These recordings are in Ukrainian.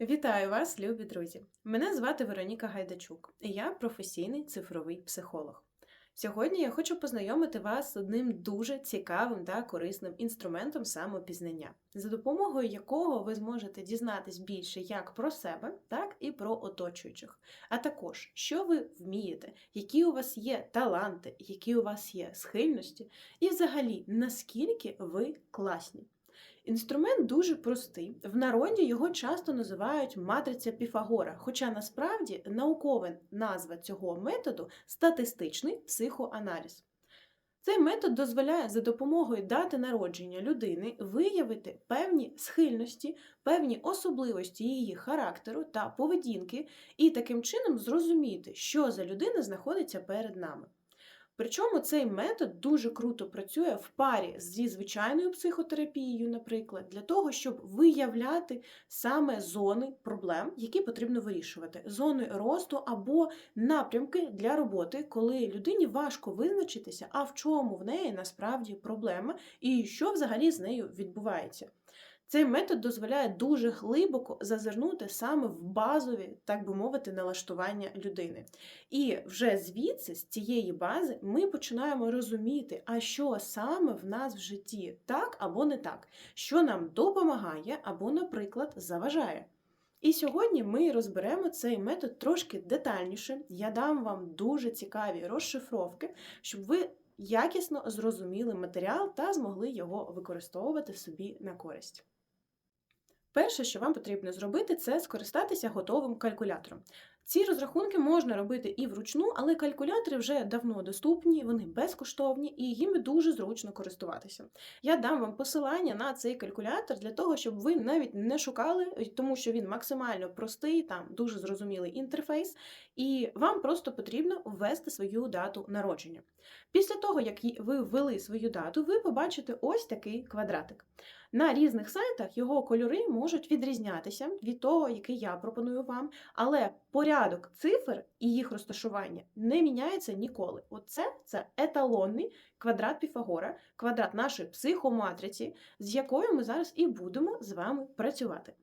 Вітаю вас, любі друзі! Мене звати Вероніка Гайдачук, і я професійний цифровий психолог. Сьогодні я хочу познайомити вас з одним дуже цікавим та корисним інструментом самопізнання, за допомогою якого ви зможете дізнатись більше як про себе, так і про оточуючих. А також, що ви вмієте, які у вас є таланти, які у вас є схильності, і взагалі наскільки ви класні. Інструмент дуже простий. В народі його часто називають матриця Піфагора, хоча насправді наукова назва цього методу статистичний психоаналіз. Цей метод дозволяє за допомогою дати народження людини виявити певні схильності, певні особливості її характеру та поведінки, і таким чином зрозуміти, що за людина знаходиться перед нами. Причому цей метод дуже круто працює в парі зі звичайною психотерапією, наприклад, для того, щоб виявляти саме зони проблем, які потрібно вирішувати, зони росту або напрямки для роботи, коли людині важко визначитися, а в чому в неї насправді проблема і що взагалі з нею відбувається. Цей метод дозволяє дуже глибоко зазирнути саме в базові, так би мовити, налаштування людини. І вже звідси, з цієї бази, ми починаємо розуміти, а що саме в нас в житті так або не так, що нам допомагає або, наприклад, заважає. І сьогодні ми розберемо цей метод трошки детальніше. Я дам вам дуже цікаві розшифровки, щоб ви якісно зрозуміли матеріал та змогли його використовувати собі на користь. Перше, що вам потрібно зробити, це скористатися готовим калькулятором. Ці розрахунки можна робити і вручну, але калькулятори вже давно доступні, вони безкоштовні і їм дуже зручно користуватися. Я дам вам посилання на цей калькулятор для того, щоб ви навіть не шукали, тому що він максимально простий, там дуже зрозумілий інтерфейс, і вам просто потрібно ввести свою дату народження. Після того, як ви ввели свою дату, ви побачите ось такий квадратик. На різних сайтах його кольори можуть відрізнятися від того, який я пропоную вам, але порядок цифр і їх розташування не міняється ніколи. Оце це еталонний квадрат Піфагора, квадрат нашої психоматриці, з якою ми зараз і будемо з вами працювати.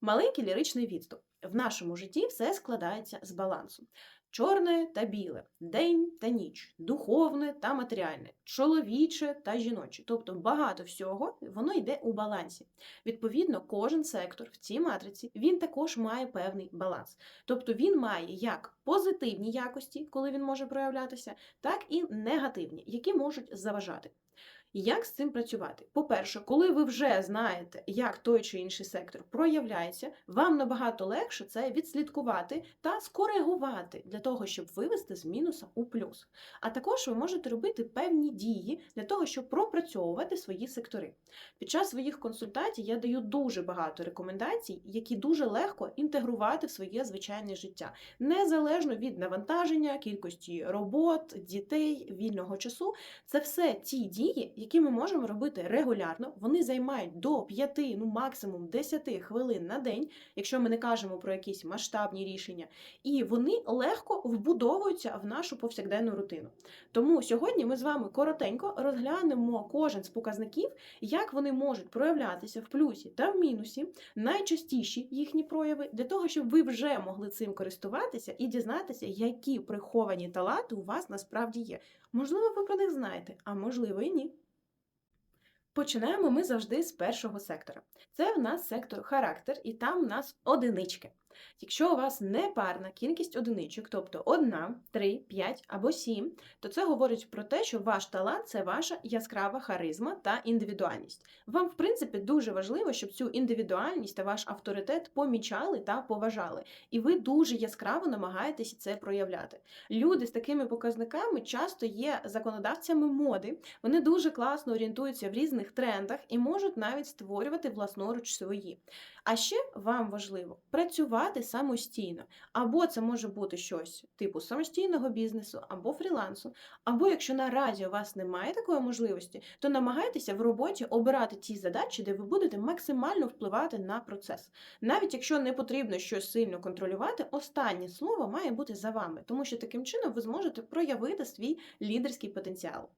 Маленький ліричний відступ. В нашому житті все складається з балансу. Чорне та біле, день та ніч, духовне та матеріальне, чоловіче та жіноче. Тобто багато всього воно йде у балансі. Відповідно, кожен сектор в цій матриці він також має певний баланс. Тобто він має як позитивні якості, коли він може проявлятися, так і негативні, які можуть заважати. Як з цим працювати? По-перше, коли ви вже знаєте, як той чи інший сектор проявляється, вам набагато легше це відслідкувати та скоригувати для того, щоб вивести з мінуса у плюс. А також ви можете робити певні дії для того, щоб пропрацьовувати свої сектори. Під час своїх консультацій я даю дуже багато рекомендацій, які дуже легко інтегрувати в своє звичайне життя, незалежно від навантаження, кількості робот, дітей, вільного часу. Це все ті дії, які ми можемо робити регулярно. Вони займають до 5, ну максимум 10 хвилин на день, якщо ми не кажемо про якісь масштабні рішення, і вони легко вбудовуються в нашу повсякденну рутину. Тому сьогодні ми з вами коротенько розглянемо кожен з показників, як вони можуть проявлятися в плюсі та в мінусі, найчастіші їхні прояви, для того, щоб ви вже могли цим користуватися і дізнатися, які приховані таланти у вас насправді є. Можливо, ви про них знаєте, а можливо і ні. Починаємо ми завжди з першого сектора. Це в нас сектор характер, і там в нас одинички. Якщо у вас не парна кількість одиничок, тобто 1, 3, 5 або 7, то це говорить про те, що ваш талант це ваша яскрава харизма та індивідуальність. Вам, в принципі, дуже важливо, щоб цю індивідуальність та ваш авторитет помічали та поважали. І ви дуже яскраво намагаєтеся це проявляти. Люди з такими показниками часто є законодавцями моди, вони дуже класно орієнтуються в різних трендах і можуть навіть створювати власноруч свої. А ще вам важливо працювати самостійно. Або це може бути щось типу самостійного бізнесу, або фрілансу. Або якщо наразі у вас немає такої можливості, то намагайтеся в роботі обирати ті задачі, де ви будете максимально впливати на процес. Навіть якщо не потрібно щось сильно контролювати, останнє слово має бути за вами, тому що таким чином ви зможете проявити свій лідерський потенціал.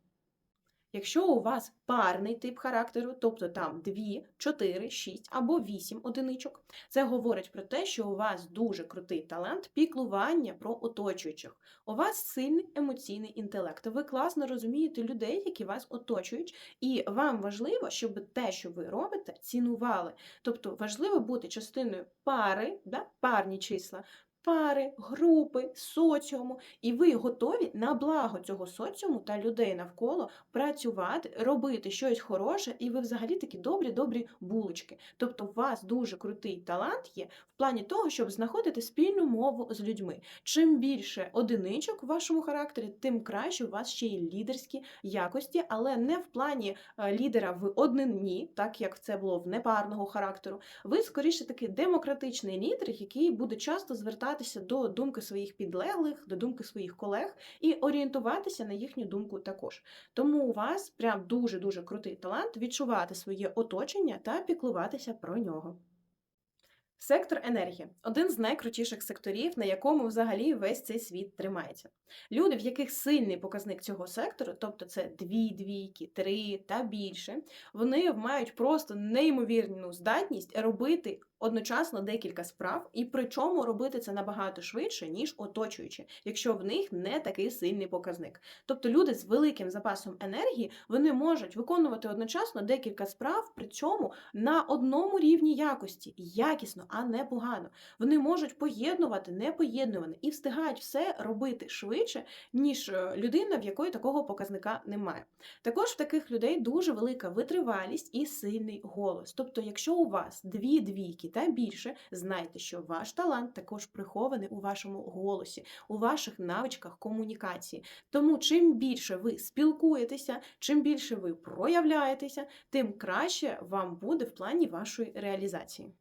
Якщо у вас парний тип характеру, тобто там 2, 4, 6 або 8 одиничок, це говорить про те, що у вас дуже крутий талант піклування про оточуючих. У вас сильний емоційний інтелект. Ви класно розумієте людей, які вас оточують, і вам важливо, щоб те, що ви робите, цінували. Тобто важливо бути частиною пари, да, парні числа, пари, групи, соціуму, і ви готові на благо цього соціуму та людей навколо працювати, робити щось хороше, і ви взагалі такі добрі, добрі булочки. Тобто, у вас дуже крутий талант є в плані того, щоб знаходити спільну мову з людьми. Чим більше одиничок в вашому характері, тим краще у вас ще й лідерські якості, але не в плані е, лідера в однині, так як це було в непарного характеру. Ви скоріше таки демократичний лідер, який буде часто звертатися до думки своїх підлеглих, до думки своїх колег і орієнтуватися на їхню думку також. Тому у вас прям дуже дуже крутий талант відчувати своє оточення та піклуватися про нього. Сектор енергії один з найкрутіших секторів, на якому взагалі весь цей світ тримається. Люди, в яких сильний показник цього сектору, тобто це дві двійки, три та більше, вони мають просто неймовірну здатність робити одночасно декілька справ, і причому робити це набагато швидше, ніж оточуючі, якщо в них не такий сильний показник. Тобто люди з великим запасом енергії вони можуть виконувати одночасно декілька справ, при цьому на одному рівні якості, якісно, а не погано. Вони можуть поєднувати непоєднуване і встигають все робити швидше, ніж е, людина, в якої такого показника немає. Також в таких людей дуже велика витривалість і сильний голос. Тобто, якщо у вас дві двійки та більше, знайте, що ваш талант також прихований у вашому голосі, у ваших навичках комунікації. Тому чим більше ви спілкуєтеся, чим більше ви проявляєтеся, тим краще вам буде в плані вашої реалізації.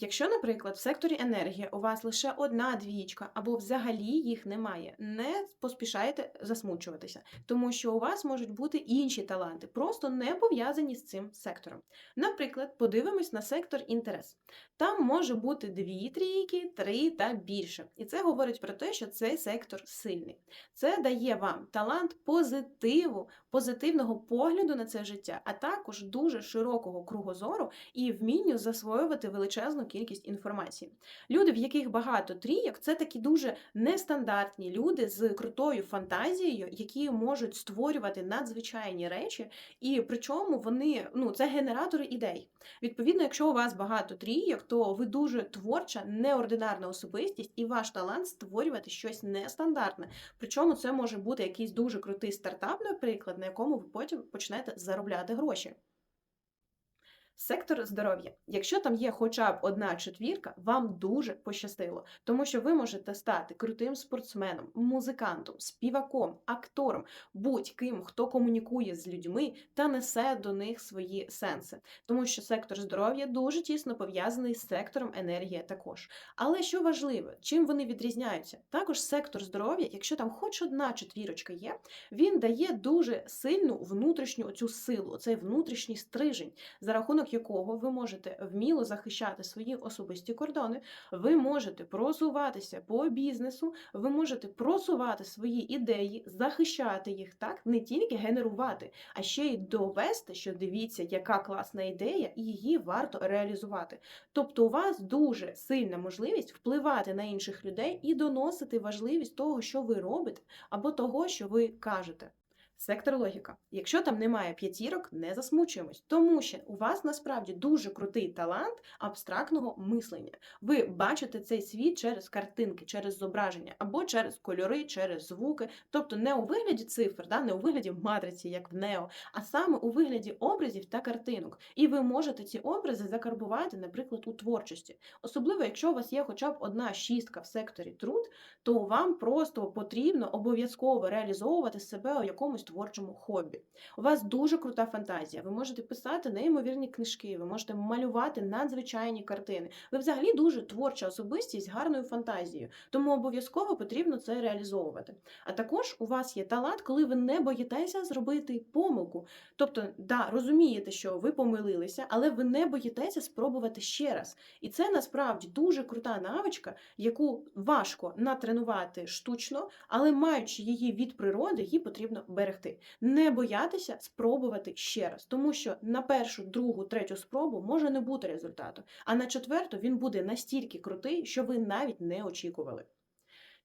Якщо, наприклад, в секторі енергії у вас лише одна двічка або взагалі їх немає, не поспішайте засмучуватися, тому що у вас можуть бути інші таланти, просто не пов'язані з цим сектором. Наприклад, подивимось на сектор інтерес. Там може бути дві трійки, три та більше. І це говорить про те, що цей сектор сильний. Це дає вам талант позитиву, позитивного погляду на це життя, а також дуже широкого кругозору і вмінню засвоювати величезну кількість інформації. Люди, в яких багато трійок, це такі дуже нестандартні люди з крутою фантазією, які можуть створювати надзвичайні речі, і причому вони ну це генератори ідей. Відповідно, якщо у вас багато трійок, то ви дуже творча, неординарна особистість, і ваш талант створювати щось нестандартне. Причому це може бути якийсь дуже крутий стартап, наприклад, на якому ви потім почнете заробляти гроші. Сектор здоров'я. Якщо там є хоча б одна четвірка, вам дуже пощастило, тому що ви можете стати крутим спортсменом, музикантом, співаком, актором, будь-ким, хто комунікує з людьми та несе до них свої сенси. Тому що сектор здоров'я дуже тісно пов'язаний з сектором енергія також. Але що важливо, чим вони відрізняються? Також сектор здоров'я, якщо там хоч одна четвірочка є, він дає дуже сильну внутрішню цю силу, цей внутрішній стрижень, за рахунок якого ви можете вміло захищати свої особисті кордони, ви можете просуватися по бізнесу, ви можете просувати свої ідеї, захищати їх так, не тільки генерувати, а ще й довести, що дивіться, яка класна ідея, і її варто реалізувати. Тобто, у вас дуже сильна можливість впливати на інших людей і доносити важливість того, що ви робите, або того, що ви кажете. Сектор логіка. Якщо там немає п'ятірок, не засмучуємось, тому що у вас насправді дуже крутий талант абстрактного мислення. Ви бачите цей світ через картинки, через зображення, або через кольори, через звуки, тобто не у вигляді цифр, да, не у вигляді матриці, як в Нео, а саме у вигляді образів та картинок. І ви можете ці образи закарбувати, наприклад, у творчості. Особливо, якщо у вас є хоча б одна шістка в секторі труд, то вам просто потрібно обов'язково реалізовувати себе у якомусь творчому хобі. У вас дуже крута фантазія. Ви можете писати неймовірні книжки, ви можете малювати надзвичайні картини. Ви взагалі дуже творча особистість з гарною фантазією, тому обов'язково потрібно це реалізовувати. А також у вас є талант, коли ви не боїтеся зробити помилку. Тобто, да, розумієте, що ви помилилися, але ви не боїтеся спробувати ще раз. І це насправді дуже крута навичка, яку важко натренувати штучно, але маючи її від природи, її потрібно берегти. Досягти. Не боятися спробувати ще раз, тому що на першу, другу, третю спробу може не бути результату, а на четверту він буде настільки крутий, що ви навіть не очікували.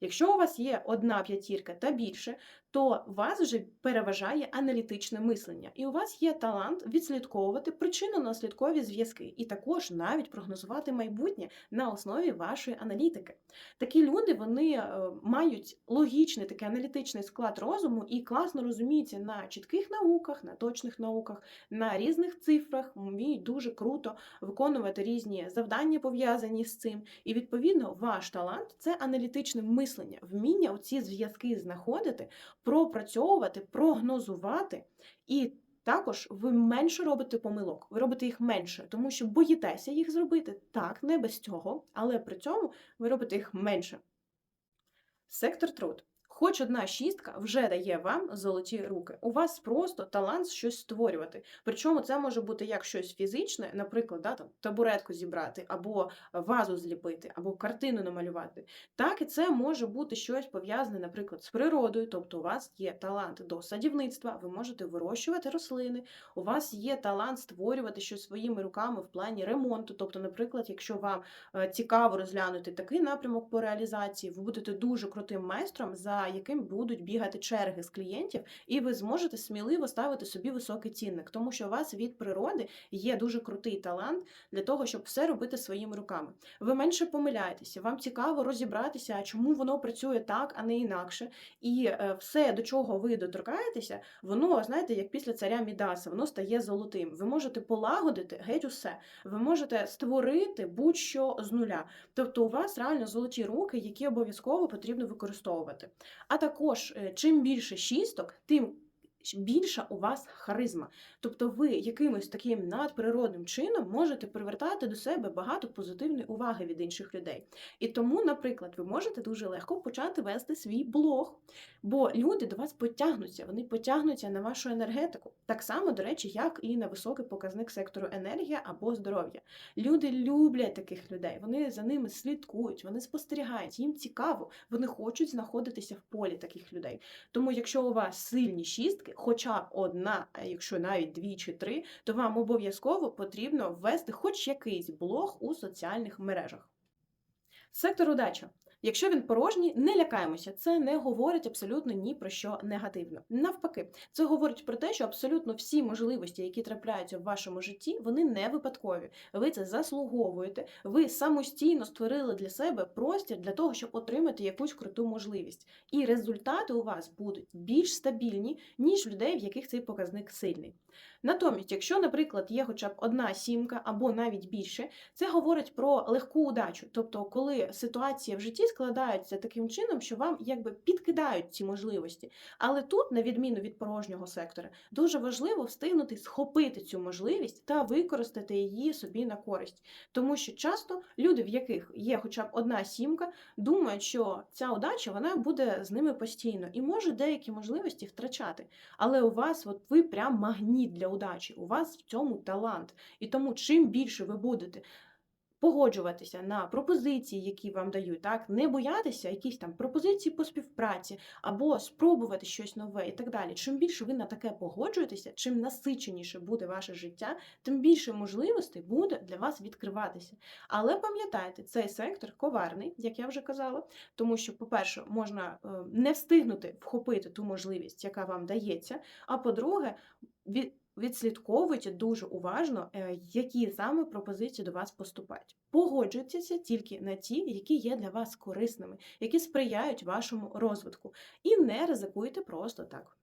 Якщо у вас є одна п'ятірка та більше, то вас вже переважає аналітичне мислення, і у вас є талант відслідковувати причинно-наслідкові зв'язки, і також навіть прогнозувати майбутнє на основі вашої аналітики. Такі люди вони е, мають логічний такий аналітичний склад розуму і класно розуміються на чітких науках, на точних науках, на різних цифрах, вміють дуже круто виконувати різні завдання пов'язані з цим. І відповідно ваш талант це аналітичне мислення, вміння оці зв'язки знаходити пропрацьовувати, прогнозувати, і також ви менше робите помилок, ви робите їх менше, тому що боїтеся їх зробити. Так, не без цього, але при цьому ви робите їх менше. Сектор труд. Хоч одна шістка вже дає вам золоті руки. У вас просто талант щось створювати. Причому це може бути як щось фізичне, наприклад, да, там, табуретку зібрати, або вазу зліпити, або картину намалювати. Так і це може бути щось пов'язане, наприклад, з природою. Тобто, у вас є талант до садівництва, ви можете вирощувати рослини, у вас є талант створювати щось своїми руками в плані ремонту. Тобто, наприклад, якщо вам е, цікаво розглянути такий напрямок по реалізації, ви будете дуже крутим майстром. за яким будуть бігати черги з клієнтів, і ви зможете сміливо ставити собі високий цінник, тому що у вас від природи є дуже крутий талант для того, щоб все робити своїми руками. Ви менше помиляєтеся, вам цікаво розібратися, чому воно працює так, а не інакше. І е, все, до чого ви доторкаєтеся, воно, знаєте, як після царя Мідаса, воно стає золотим. Ви можете полагодити геть усе. Ви можете створити будь-що з нуля. Тобто, у вас реально золоті руки, які обов'язково потрібно використовувати. А також, е, чим більше шісток, тим більша у вас харизма. Тобто ви якимось таким надприродним чином можете привертати до себе багато позитивної уваги від інших людей. І тому, наприклад, ви можете дуже легко почати вести свій блог, бо люди до вас потягнуться, вони потягнуться на вашу енергетику. Так само, до речі, як і на високий показник сектору енергія або здоров'я. Люди люблять таких людей, вони за ними слідкують, вони спостерігають, їм цікаво, вони хочуть знаходитися в полі таких людей. Тому, якщо у вас сильні шістки, хоча одна, якщо навіть дві чи три, то вам обов'язково потрібно ввести хоч якийсь блог у соціальних мережах. Сектор удача. Якщо він порожній, не лякаємося. Це не говорить абсолютно ні про що негативно. Навпаки, це говорить про те, що абсолютно всі можливості, які трапляються в вашому житті, вони не випадкові. Ви це заслуговуєте. Ви самостійно створили для себе простір для того, щоб отримати якусь круту можливість. І результати у вас будуть більш стабільні, ніж людей, в яких цей показник сильний. Натомість, якщо, наприклад, є хоча б одна сімка або навіть більше, це говорить про легку удачу, тобто, коли ситуація в житті складається таким чином, що вам якби підкидають ці можливості. Але тут, на відміну від порожнього сектора, дуже важливо встигнути схопити цю можливість та використати її собі на користь. Тому що часто люди, в яких є хоча б одна сімка, думають, що ця удача вона буде з ними постійно і може деякі можливості втрачати. Але у вас, от ви прям магніт для удачі, у вас в цьому талант. І тому, чим більше ви будете погоджуватися на пропозиції, які вам дають, так не боятися якісь там пропозиції по співпраці або спробувати щось нове і так далі. Чим більше ви на таке погоджуєтеся, чим насиченіше буде ваше життя, тим більше можливостей буде для вас відкриватися. Але пам'ятайте, цей сектор коварний, як я вже казала, тому що, по-перше, можна е, не встигнути вхопити ту можливість, яка вам дається. А по-друге, від відслідковуйте дуже уважно, е, які саме пропозиції до вас поступають. Погоджуйтеся тільки на ті, які є для вас корисними, які сприяють вашому розвитку, і не ризикуйте просто так.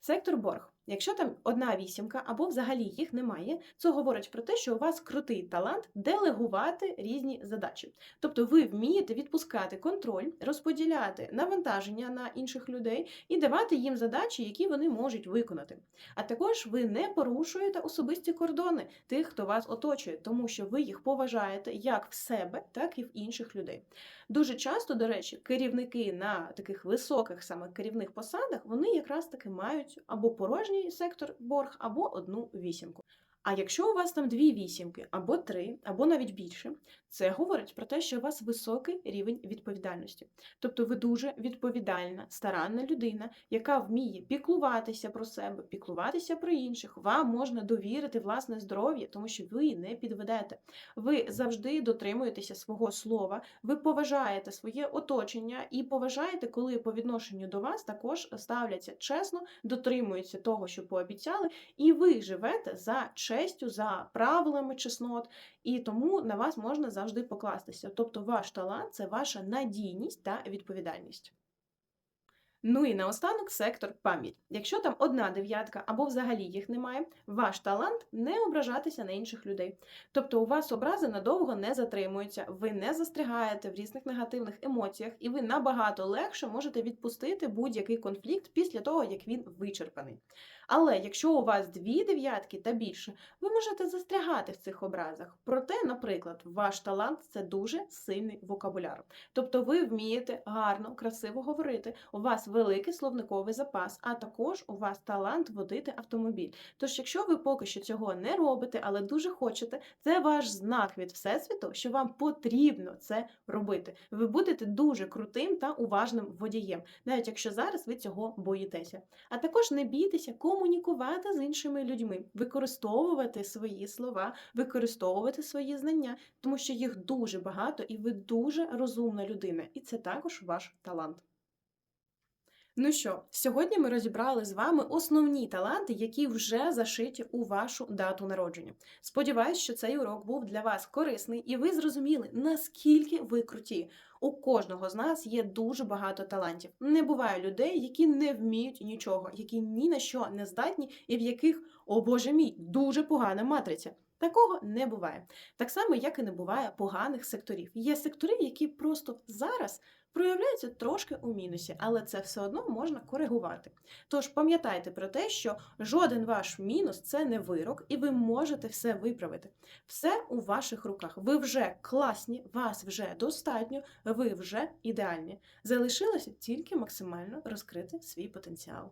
Сектор борг. Якщо там одна вісімка або взагалі їх немає, це говорить про те, що у вас крутий талант делегувати різні задачі. Тобто ви вмієте відпускати контроль, розподіляти навантаження на інших людей і давати їм задачі, які вони можуть виконати. А також ви не порушуєте особисті кордони тих, хто вас оточує, тому що ви їх поважаєте як в себе, так і в інших людей. Дуже часто, до речі, керівники на таких високих саме керівних посадах вони якраз таки мають або порожні сектор борг або одну вісімку. А якщо у вас там дві вісімки, або три, або навіть більше, це говорить про те, що у вас високий рівень відповідальності. Тобто ви дуже відповідальна, старанна людина, яка вміє піклуватися про себе, піклуватися про інших. Вам можна довірити власне здоров'я, тому що ви не підведете. Ви завжди дотримуєтеся свого слова, ви поважаєте своє оточення і поважаєте, коли по відношенню до вас також ставляться чесно, дотримуються того, що пообіцяли, і ви живете за честю, за правилами чеснот, і тому на вас можна завжди покластися. Тобто ваш талант це ваша надійність та відповідальність. Ну і наостанок сектор пам'ять. Якщо там одна дев'ятка або взагалі їх немає, ваш талант не ображатися на інших людей. Тобто у вас образи надовго не затримуються, ви не застрягаєте в різних негативних емоціях, і ви набагато легше можете відпустити будь-який конфлікт після того, як він вичерпаний. Але якщо у вас дві дев'ятки та більше, ви можете застрягати в цих образах. Проте, наприклад, ваш талант це дуже сильний вокабуляр. Тобто ви вмієте гарно, красиво говорити, у великий словниковий запас, а також у вас талант водити автомобіль. Тож, якщо ви поки що цього не робите, але дуже хочете, це ваш знак від Всесвіту, що вам потрібно це робити. Ви будете дуже крутим та уважним водієм, навіть якщо зараз ви цього боїтеся. А також не бійтеся комунікувати з іншими людьми, використовувати свої слова, використовувати свої знання, тому що їх дуже багато, і ви дуже розумна людина, і це також ваш талант. Ну що, сьогодні ми розібрали з вами основні таланти, які вже зашиті у вашу дату народження. Сподіваюсь, що цей урок був для вас корисний, і ви зрозуміли, наскільки ви круті. У кожного з нас є дуже багато талантів. Не буває людей, які не вміють нічого, які ні на що не здатні, і в яких, о боже мій, дуже погана матриця. Такого не буває. Так само, як і не буває поганих секторів. Є сектори, які просто зараз проявляються трошки у мінусі, але це все одно можна коригувати. Тож пам'ятайте про те, що жоден ваш мінус це не вирок, і ви можете все виправити. Все у ваших руках. Ви вже класні, вас вже достатньо, ви вже ідеальні. Залишилося тільки максимально розкрити свій потенціал.